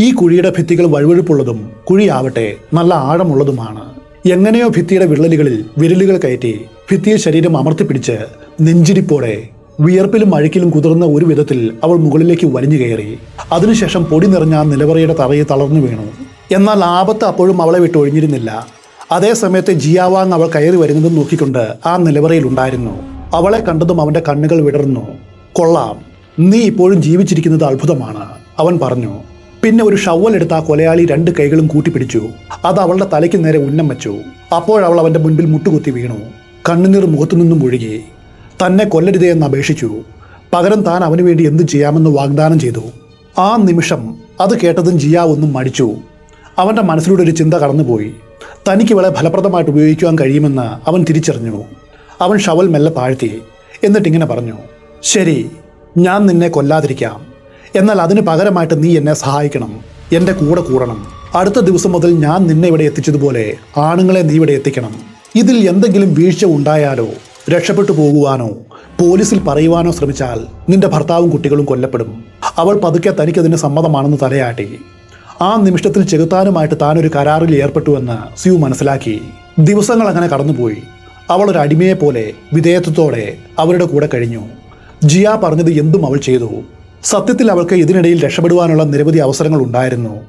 ഈ കുഴിയുടെ ഭിത്തികൾ വഴുവഴുപ്പുള്ളതും കുഴിയാവട്ടെ നല്ല ആഴമുള്ളതുമാണ്. എങ്ങനെയോ ഭിത്തിയുടെ വിള്ളലുകളിൽ വിരലുകൾ കയറ്റി ഭിത്തിയിൽ ശരീരം അമർത്തിപ്പിടിച്ച് നെഞ്ചിരിപ്പോടെ വിയർപ്പിലും അഴുക്കിലും കുതിർന്ന ഒരു വിധത്തിൽ അവൾ മുകളിലേക്ക് വലിഞ്ഞു കയറി. അതിനുശേഷം പൊടി നിറഞ്ഞ നിലവറയുടെ തറയെ തളർന്നു വീണു. എന്നാൽ ആപത്ത് അപ്പോഴും അവളെ വിട്ട് ഒഴിഞ്ഞിരുന്നില്ല അതേ സമയത്ത് ജിയാവാങ് അവൾ കയറി വരുന്നതും നോക്കിക്കൊണ്ട് ആ നിലവറയിൽ ഉണ്ടായിരുന്നു അവളെ കണ്ടതും അവന്റെ കണ്ണുകൾ വിടർന്നു. കൊള്ളാം. നീ ഇപ്പോഴും ജീവിച്ചിരിക്കുന്നത് അത്ഭുതമാണ് അവൻ പറഞ്ഞു. പിന്നെ ഒരു ഷവൽ എടുത്ത ആ കൊലയാളി രണ്ട് കൈകളും കൂട്ടിപ്പിടിച്ചു. അത് അവളുടെ തലയ്ക്ക് നേരെ ഉന്നം വെച്ചു. അപ്പോഴവൾ അവന്റെ മുൻപിൽ മുട്ടുകുത്തി വീണു. കണ്ണുനീർ മുഖത്തു നിന്നും ഒഴുകി. തന്നെ കൊല്ലരുതേ എന്ന് അപേക്ഷിച്ചു. പകരം താൻ അവന് വേണ്ടി എന്ത് ചെയ്യാമെന്ന് വാഗ്ദാനം ചെയ്തു. ആ നിമിഷം അത് കേട്ടതും ജിയാവൊന്നും മടിച്ചു. അവന്റെ മനസ്സിലൂടെ ഒരു ചിന്ത കടന്നുപോയി. തനിക്ക് ഇവളെ ഫലപ്രദമായിട്ട് ഉപയോഗിക്കുവാൻ കഴിയുമെന്ന് അവൻ തിരിച്ചറിഞ്ഞു. അവൻ ഷവൽ മെല്ലെ താഴ്ത്തി എന്നിട്ടിങ്ങനെ പറഞ്ഞു ശരി ഞാൻ നിന്നെ കൊല്ലാതിരിക്കാം. എന്നാൽ അതിന് പകരമായിട്ട് നീ എന്നെ സഹായിക്കണം. എന്റെ കൂടെ കൂടണം. അടുത്ത ദിവസം മുതൽ ഞാൻ നിന്നെ ഇവിടെ എത്തിച്ചതുപോലെ ആണുങ്ങളെ നീ ഇവിടെ എത്തിക്കണം. ഇതിൽ എന്തെങ്കിലും വീഴ്ച ഉണ്ടായാലോ രക്ഷപ്പെട്ടു പോകുവാനോ പോലീസിൽ പറയുവാനോ ശ്രമിച്ചാൽ നിന്റെ ഭർത്താവും കുട്ടികളും കൊല്ലപ്പെടും. അവൾ പതുക്കെ തനിക്കതിന് സമ്മതമാണെന്ന് തലയാട്ടി. ആ നിമിഷത്തിൽ ചെകുത്താനുമായിട്ട് താനൊരു കരാറിൽ ഏർപ്പെട്ടുവെന്ന് സിയു മനസ്സിലാക്കി. ദിവസങ്ങൾ അങ്ങനെ കടന്നുപോയി. അവൾ ഒരു അടിമയെ പോലെ വിധേയത്വത്തോടെ അവരുടെ കൂടെ കഴിഞ്ഞു. ജിയ പറഞ്ഞത് എന്തും അവൾ ചെയ്തു. സത്യത്തിൽ അവൾക്ക് ഇതിനിടയിൽ രക്ഷപ്പെടുവാനുള്ള നിരവധി അവസരങ്ങൾ ഉണ്ടായിരുന്നു.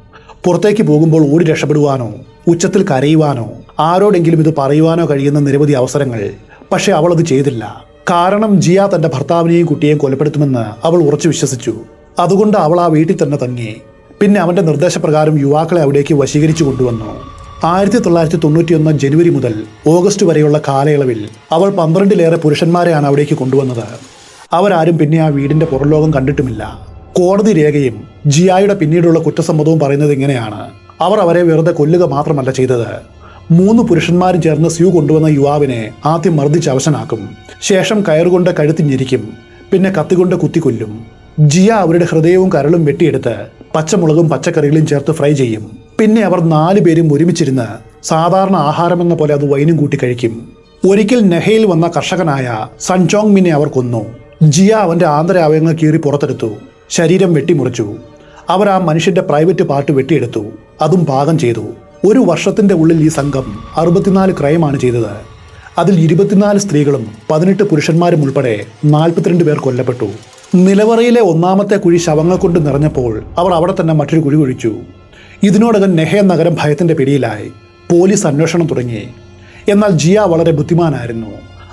പുറത്തേക്ക് പോകുമ്പോൾ ഓടി രക്ഷപ്പെടുവാനോ ഉച്ചത്തിൽ കരയുവാനോ ആരോടെങ്കിലും ഇത് പറയുവാനോ കഴിയുന്ന നിരവധി അവസരങ്ങൾ. പക്ഷേ അവൾ അത് ചെയ്തില്ല. കാരണം ജിയ തന്റെ ഭർത്താവിനെയും കുട്ടിയെയും കൊലപ്പെടുത്തുമെന്ന് അവൾ ഉറച്ചു വിശ്വസിച്ചു. അതുകൊണ്ട് അവൾ ആ വീട്ടിൽ തന്നെ തങ്ങി. പിന്നെ അവന്റെ നിർദ്ദേശപ്രകാരം യുവാക്കളെ അവിടേക്ക് വശീകരിച്ചു കൊണ്ടുവന്നു. ആയിരത്തി തൊള്ളായിരത്തി തൊണ്ണൂറ്റിയൊന്ന് ജനുവരി മുതൽ ഓഗസ്റ്റ് വരെയുള്ള കാലയളവിൽ അവൾ പന്ത്രണ്ടിലേറെ പുരുഷന്മാരെയാണ് അവിടേക്ക് കൊണ്ടുവന്നത്. അവരാരും പിന്നെ ആ വീടിന്റെ പുറംലോകം കണ്ടിട്ടുമില്ല. കോടതി രേഖയും ജിയായുടെ പിന്നീടുള്ള കുറ്റസമ്മതവും പറയുന്നത് ഇങ്ങനെയാണ്. അവർ അവരെ വെറുതെ കൊല്ലുക മാത്രമല്ല ചെയ്തത്. മൂന്ന് പുരുഷന്മാരും ചേർന്ന് സ്യൂ കൊണ്ടുവന്ന യുവാവിനെ ആദ്യം മർദ്ദിച്ച് അവശനാക്കും. ശേഷം കയറുകൊണ്ട് കഴുത്തി ഞെരിക്കും പിന്നെ കത്തികൊണ്ട് കുത്തിക്കൊല്ലും. ജിയ അവരുടെ ഹൃദയവും കരളും വെട്ടിയെടുത്ത് പച്ചമുളകും പച്ചക്കറികളും ചേർത്ത് ഫ്രൈ ചെയ്യും. പിന്നെ അവർ നാലു പേരും ഒരുമിച്ചിരുന്ന് സാധാരണ ആഹാരമെന്ന പോലെ അത് വൈനും കൂട്ടി കഴിക്കും. ഒരിക്കൽ നെഹയിൽ വന്ന കർഷകനായ സൺചോങ് മിനെ അവർ കൊന്നു. ജിയ അവന്റെ ആന്തരാവയവങ്ങൾ കീറി പുറത്തെടുത്തു. ശരീരം വെട്ടിമുറിച്ചു. അവർ ആ മനുഷ്യന്റെ പ്രൈവറ്റ് പാർട്ട് വെട്ടിയെടുത്തു. അതും പാകം ചെയ്തു. ഒരു വർഷത്തിന്റെ ഉള്ളിൽ ഈ സംഘം അറുപത്തിനാല് ക്രൈമാണ് ചെയ്തത്. അതിൽ ഇരുപത്തിനാല് സ്ത്രീകളും പതിനെട്ട് പുരുഷന്മാരും ഉൾപ്പെടെ നാൽപ്പത്തിരണ്ട് പേർ കൊല്ലപ്പെട്ടു. നിലവറയിലെ ഒന്നാമത്തെ കുഴി ശവങ്ങൾ കൊണ്ട് നിറഞ്ഞപ്പോൾ അവർ അവിടെ തന്നെ മറ്റൊരു കുഴി കുഴിച്ചു ഇതിനോടകം നെഹേ നഗരം ഭയത്തിന്റെ പിടിയിലായി. പോലീസ് അന്വേഷണം തുടങ്ങി. എന്നാൽ ജിയ വളരെ ബുദ്ധിമാനായിരുന്നു.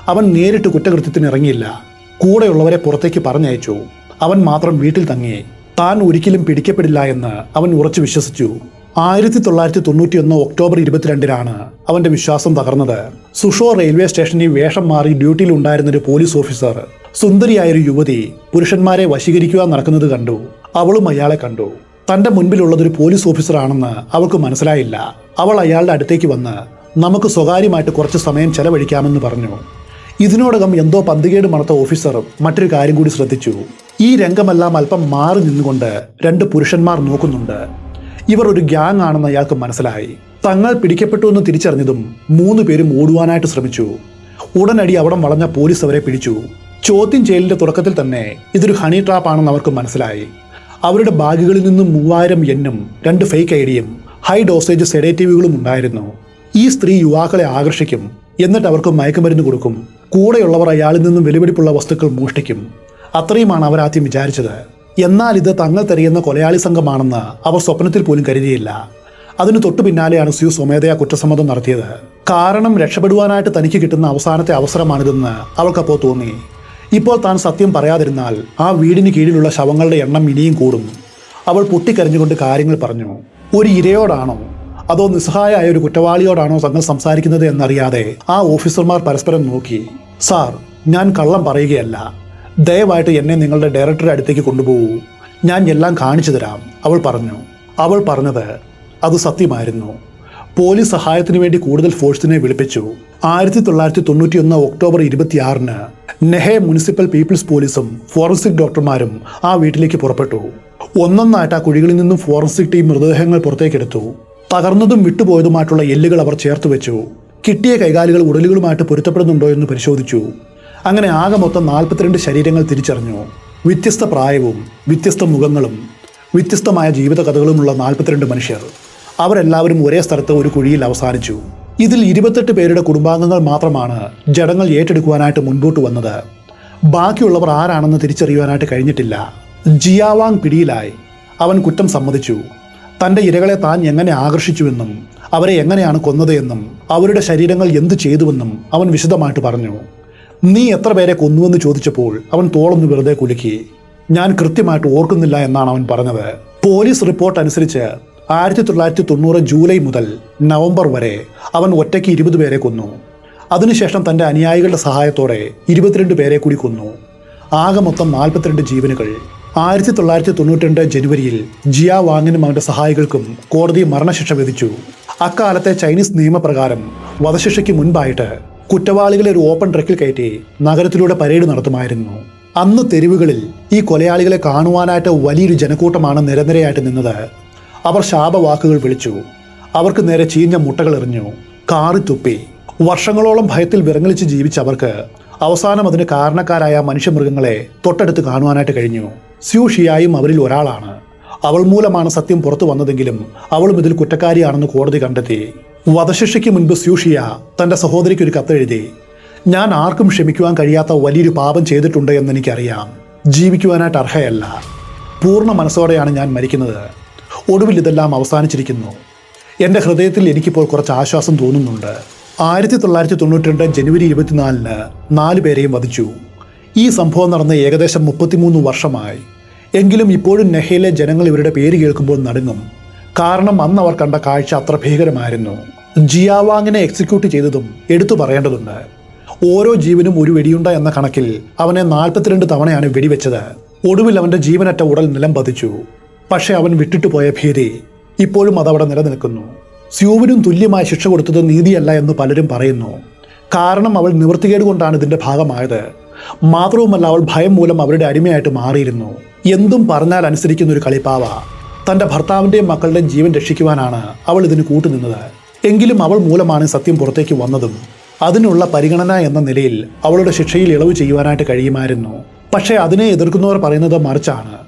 അവൻ നേരിട്ട് കുറ്റകൃത്യത്തിന് ഇറങ്ങിയില്ല. കൂടെയുള്ളവരെ പുറത്തേക്ക് പറഞ്ഞയച്ചു. അവൻ മാത്രം വീട്ടിൽ തങ്ങി. താൻ ഒരിക്കലും പിടിക്കപ്പെടില്ല എന്ന് അവൻ ഉറച്ചു വിശ്വസിച്ചു. ആയിരത്തി തൊള്ളായിരത്തി തൊണ്ണൂറ്റിയൊന്ന് ഒക്ടോബർ ഇരുപത്തിരണ്ടിനാണ് അവന്റെ വിശ്വാസം തകർന്നത്. സുഷോ റെയിൽവേ സ്റ്റേഷനിൽ വേഷം മാറി ഡ്യൂട്ടിയിൽ ഉണ്ടായിരുന്ന ഒരു പോലീസ് ഓഫീസർ സുന്ദരിയായൊരു യുവതി പുരുഷന്മാരെ വശീകരിക്കുവാൻ നടക്കുന്നത് കണ്ടു. അവളും അയാളെ കണ്ടു. തന്റെ മുൻപിലുള്ളത് ഒരു പോലീസ് ഓഫീസറാണെന്ന് അവൾക്ക് മനസ്സിലായില്ല. അവൾ അയാളുടെ അടുത്തേക്ക് വന്ന് നമുക്ക് സ്വകാര്യമായിട്ട് കുറച്ച് സമയം ചെലവഴിക്കാമെന്ന് പറഞ്ഞു. ഇതിനോടകം എന്തോ പന്തികേട് മണത്ത ഓഫീസർ മറ്റൊരു കാര്യം കൂടി ശ്രദ്ധിച്ചു. ഈ രംഗമെല്ലാം അല്പം മാറി നിന്നുകൊണ്ട് രണ്ട് പുരുഷന്മാർ നോക്കുന്നുണ്ട്. ഇവർ ഒരു ഗ്യാങ് ആണെന്ന് അയാൾക്ക് മനസ്സിലായി. തങ്ങൾ പിടിക്കപ്പെട്ടു എന്ന് തിരിച്ചറിഞ്ഞതും മൂന്ന് പേരും ഓടുവാനായിട്ട് ശ്രമിച്ചു. ഉടനടി അവിടം വളഞ്ഞ പോലീസ് അവരെ പിടിച്ചു. ചോദ്യം ചെയ്യലിന്റെ തുടക്കത്തിൽ തന്നെ ഇതൊരു ഹണി ട്രാപ്പ് ആണെന്ന് അവർക്ക് മനസ്സിലായി. അവരുടെ ബാഗുകളിൽ നിന്നും മൂവായിരം എന്നും രണ്ട് ഫേക്ക് ഐ ഡിയും ഹൈ ഡോസേജ് സെഡേറ്റീവുകളും ഉണ്ടായിരുന്നു. ഈ സ്ത്രീ യുവാക്കളെ ആകർഷിക്കും എന്നിട്ട് അവർക്ക് മയക്കുമരുന്ന് കൊടുക്കും. കൂടെയുള്ളവർ അയാളിൽ നിന്നും വിലപിടിപ്പുള്ള വസ്തുക്കൾ മോഷ്ടിക്കും. അത്രയുമാണ് അവർ ആദ്യം വിചാരിച്ചത്. എന്നാൽ ഇത് തങ്ങൾ തെരയുന്ന കൊലയാളി സംഘമാണെന്ന് അവർ സ്വപ്നത്തിൽ പോലും കരുതിയില്ല. അതിന് തൊട്ടു പിന്നാലെയാണ് സ്യു സ്വമേധയാ കുറ്റസമ്മതം നടത്തിയത്. കാരണം രക്ഷപ്പെടുവാനായിട്ട് തനിക്ക് കിട്ടുന്ന അവസാനത്തെ അവസരമാണിതെന്ന് അവൾക്കപ്പോൾ തോന്നി. ഇപ്പോൾ താൻ സത്യം പറയാതിരുന്നാൽ ആ വീടിന് കീഴിലുള്ള ശവങ്ങളുടെ എണ്ണം ഇനിയും കൂടും. അവൾ പൊട്ടിക്കരഞ്ഞുകൊണ്ട് കാര്യങ്ങൾ പറഞ്ഞു. ഒരു ഇരയോടാണോ? അതോ നിസ്സഹായായ ഒരു കുറ്റവാളിയോടാണോ തങ്ങൾ സംസാരിക്കുന്നത് എന്നറിയാതെ ആ ഓഫീസർമാർ പരസ്പരം നോക്കി. സാർ ഞാൻ കള്ളം പറയുകയല്ല. ദയവായിട്ട് എന്നെ നിങ്ങളുടെ ഡയറക്ടറുടെ അടുത്തേക്ക് കൊണ്ടുപോകൂ. ഞാൻ എല്ലാം കാണിച്ചു തരാം അവൾ പറഞ്ഞു. അവൾ പറഞ്ഞത് അത് സത്യമായിരുന്നു. പോലീസ് സഹായത്തിന് വേണ്ടി കൂടുതൽ ഫോഴ്സിനെ വിളിപ്പിച്ചു. ആയിരത്തി തൊള്ളായിരത്തി തൊണ്ണൂറ്റിയൊന്ന് ഒക്ടോബർ ഇരുപത്തിയാറിന് നെഹെ മുനിസിപ്പൽ പീപ്പിൾസ് പോലീസും ഫോറൻസിക് ഡോക്ടർമാരും ആ വീട്ടിലേക്ക് പുറപ്പെട്ടു. ഒന്നൊന്നായിട്ട് ആ കുഴികളിൽ നിന്നും ഫോറൻസിക് ടീം മൃതദേഹങ്ങൾ പുറത്തേക്കെടുത്തു. തകർന്നതും വിട്ടുപോയതുമായിട്ടുള്ള എല്ലുകൾ അവർ ചേർത്ത് വെച്ചു. കിട്ടിയ കൈകാലുകൾ ഉടലുകളുമായിട്ട് പൊരുത്തപ്പെടുന്നുണ്ടോ എന്ന് പരിശോധിച്ചു. അങ്ങനെ ആകെ മൊത്തം നാൽപ്പത്തിരണ്ട് ശരീരങ്ങൾ തിരിച്ചറിഞ്ഞു. വ്യത്യസ്ത പ്രായവും വ്യത്യസ്ത മുഖങ്ങളും വ്യത്യസ്തമായ ജീവിത കഥകളുമുള്ള നാൽപ്പത്തിരണ്ട് മനുഷ്യർ. അവരെല്ലാവരും ഒരേ സ്ഥലത്ത് ഒരു കുഴിയിൽ അവസാനിച്ചു. ഇതിൽ ഇരുപത്തെട്ട് പേരുടെ കുടുംബാംഗങ്ങൾ മാത്രമാണ് ജഡങ്ങൾ ഏറ്റെടുക്കുവാനായിട്ട് മുൻപോട്ട് വന്നത്. ബാക്കിയുള്ളവർ ആരാണെന്ന് തിരിച്ചറിയുവാനായിട്ട് കഴിഞ്ഞിട്ടില്ല. ജിയാവാങ് പിടിയിലായി. അവൻ കുറ്റം സമ്മതിച്ചു. തന്റെ ഇരകളെ താൻ എങ്ങനെ ആകർഷിച്ചുവെന്നും അവരെ എങ്ങനെയാണ് കൊന്നത് എന്നും അവരുടെ ശരീരങ്ങൾ എന്ത് ചെയ്തുവെന്നും അവൻ വിശദമായിട്ട് പറഞ്ഞു. നീ എത്ര പേരെ കൊന്നുവെന്ന് ചോദിച്ചപ്പോൾ അവൻ തോളൊന്ന് വെറുതെ കുലുക്കി. ഞാൻ കൃത്യമായിട്ട് ഓർക്കുന്നില്ല എന്നാണ് അവൻ പറഞ്ഞത്. പോലീസ് റിപ്പോർട്ട് അനുസരിച്ച് ആയിരത്തി തൊള്ളായിരത്തി തൊണ്ണൂറ് ജൂലൈ മുതൽ നവംബർ വരെ അവൻ ഒറ്റയ്ക്ക് ഇരുപത് പേരെ കൊന്നു. അതിനുശേഷം തന്റെ അനുയായികളുടെ സഹായത്തോടെ ഇരുപത്തിരണ്ട് പേരെ കൂടി കൊന്നു. ആകെ മൊത്തം നാൽപ്പത്തിരണ്ട് ജീവനുകൾ. ആയിരത്തി തൊള്ളായിരത്തി തൊണ്ണൂറ്റിരണ്ട് ജനുവരിയിൽ ജിയാ വാങ്ങിനും അവന്റെ സഹായികൾക്കും കോടതി മരണശിക്ഷ വിധിച്ചു. അക്കാലത്തെ ചൈനീസ് നിയമപ്രകാരം വധശിക്ഷയ്ക്ക് മുൻപായിട്ട് കുറ്റവാളികളെ ഒരു ഓപ്പൺ ട്രക്കിൽ കയറ്റി നഗരത്തിലൂടെ പരേഡ് നടത്തുമായിരുന്നു. അന്ന് തെരുവുകളിൽ ഈ കൊലയാളികളെ കാണുവാനായിട്ട് വലിയൊരു ജനക്കൂട്ടമാണ് നിരനിരയായിട്ട് നിന്നത്. അവർ ശാപവാക്കുകൾ വിളിച്ചു. അവർക്ക് നേരെ ചീഞ്ഞ മുട്ടകൾ എറിഞ്ഞു. കാറി തുപ്പി. വർഷങ്ങളോളം ഭയത്തിൽ വിറങ്ങലിച്ച് ജീവിച്ചവർക്ക് അവസാനം അതിന് കാരണക്കാരായ മനുഷ്യമൃഗങ്ങളെ തൊട്ടടുത്ത് കാണുവാനായിട്ട് കഴിഞ്ഞു. സ്യൂ ഷിയായും അവരിൽ ഒരാളാണ്. അവൾ മൂലമാണ് സത്യം പുറത്തു വന്നതെങ്കിലും അവളും ഇതിൽ കുറ്റക്കാരിയാണെന്ന് കോടതി കണ്ടെത്തി. വധശിക്ഷയ്ക്ക് മുൻപ് സ്യൂഷിയ തന്റെ സഹോദരിക്ക് ഒരു കത്തെഴുതി ഞാൻ ആർക്കും ക്ഷമിക്കുവാൻ കഴിയാത്ത വലിയൊരു പാപം ചെയ്തിട്ടുണ്ട് എന്ന് എനിക്കറിയാം. ജീവിക്കുവാനായിട്ട് അർഹയല്ല. പൂർണ മനസ്സോടെയാണ് ഞാൻ മരിക്കുന്നത്. ഒടുവിൽ ഇതെല്ലാം അവസാനിച്ചിരിക്കുന്നു. എന്റെ ഹൃദയത്തിൽ എനിക്കിപ്പോൾ കുറച്ച് ആശ്വാസം തോന്നുന്നുണ്ട്. ആയിരത്തി തൊള്ളായിരത്തി തൊണ്ണൂറ്റി രണ്ട് ജനുവരി ഇരുപത്തിനാലിന് നാല് പേരെയും വധിച്ചു. ഈ സംഭവം നടന്ന് ഏകദേശം മുപ്പത്തിമൂന്ന് വർഷമായി. എങ്കിലും ഇപ്പോഴും നെഹയിലെ ജനങ്ങൾ ഇവരുടെ പേര് കേൾക്കുമ്പോൾ നടുങ്ങും. കാരണം അന്ന് അവർ കണ്ട കാഴ്ച അത്ര ഭീകരമായിരുന്നു. ജിയാവാങ്ങിനെ എക്സിക്യൂട്ട് ചെയ്തതും എടുത്തു പറയേണ്ടതുണ്ട്. ഓരോ ജീവനും ഒരു വെടിയുണ്ട എന്ന കണക്കിൽ അവനെ നാൽപ്പത്തിരണ്ട് തവണയാണ് വെടിവെച്ചത്. ഒടുവിൽ അവന്റെ ജീവനറ്റ ഉടൽ നിലം പതിച്ചു. പക്ഷേ അവൻ വിട്ടിട്ട് പോയ ഭീതി ഇപ്പോഴും അതവിടെ നിലനിൽക്കുന്നു. സ്യൂവിനും തുല്യമായ ശിക്ഷ കൊടുത്തത് നീതിയല്ല എന്ന് പലരും പറയുന്നു. കാരണം അവൾ നിവൃത്തികേട് കൊണ്ടാണ് ഇതിന്റെ ഭാഗമായത്. മാത്രവുമല്ല അവൾ ഭയം മൂലം അവരുടെ അടിമയായിട്ട് മാറിയിരുന്നു. എന്തും പറഞ്ഞാൽ അനുസരിക്കുന്ന ഒരു കളിപ്പാവ. തന്റെ ഭർത്താവിന്റെയും മക്കളുടെയും ജീവൻ രക്ഷിക്കുവാനാണ് അവൾ ഇതിന് കൂട്ടുനിന്നത്. എങ്കിലും അവൾ മൂലമാണ് സത്യം പുറത്തേക്ക് വന്നതും അതിനുള്ള പരിഗണന എന്ന നിലയിൽ അവളുടെ ശിക്ഷയിൽ ഇളവ് ചെയ്യുവാനായിട്ട് കഴിയുമായിരുന്നു. പക്ഷേ അതിനെ എതിർക്കുന്നവർ പറയുന്നത് മറിച്ചാണ്.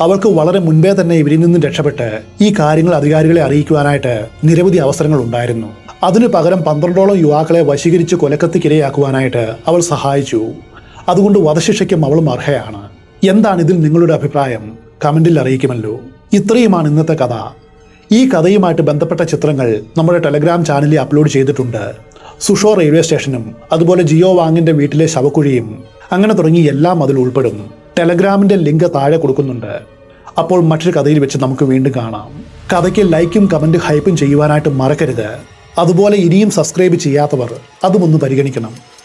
അവൾക്ക് വളരെ മുൻപേ തന്നെ ഇവരിൽ നിന്നും രക്ഷപ്പെട്ട് ഈ കാര്യങ്ങൾ അധികാരികളെ അറിയിക്കുവാനായിട്ട് നിരവധി അവസരങ്ങൾ ഉണ്ടായിരുന്നു. അതിനു പകരം പന്ത്രണ്ടോളം യുവാക്കളെ വശീകരിച്ച് കൊലക്കത്തിക്കിരയാക്കുവാനായിട്ട് അവൾ സഹായിച്ചു. അതുകൊണ്ട് വധശിക്ഷയ്ക്കും അവളും അർഹയാണ്. എന്താണ് ഇതിൽ നിങ്ങളുടെ അഭിപ്രായം? കമന്റിൽ അറിയിക്കുമല്ലോ. ഇത്രയുമാണ് ഇന്നത്തെ കഥ. ഈ കഥയുമായിട്ട് ബന്ധപ്പെട്ട ചിത്രങ്ങൾ നമ്മുടെ ടെലഗ്രാം ചാനലിൽ അപ്ലോഡ് ചെയ്തിട്ടുണ്ട്. സുഷോ റെയിൽവേ സ്റ്റേഷനും അതുപോലെ ജിയോ വാങ്ങിന്റെ വീട്ടിലെ ശവക്കുഴിയും അങ്ങനെ തുടങ്ങി എല്ലാം അതിൽ ഉൾപ്പെടും. ടെലഗ്രാമിന്റെ ലിങ്ക് താഴെ കൊടുക്കുന്നുണ്ട്. അപ്പോൾ മറ്റൊരു കഥയിൽ വെച്ച് നമുക്ക് വീണ്ടും കാണാം. കഥയ്ക്ക് ലൈക്കും കമന്റ് ഹൈപ്പും ചെയ്യുവാനായിട്ട് മറക്കരുത്. അതുപോലെ ഇനിയും സബ്സ്ക്രൈബ് ചെയ്യാത്തവർ അതുമൊന്ന് പരിഗണിക്കണം.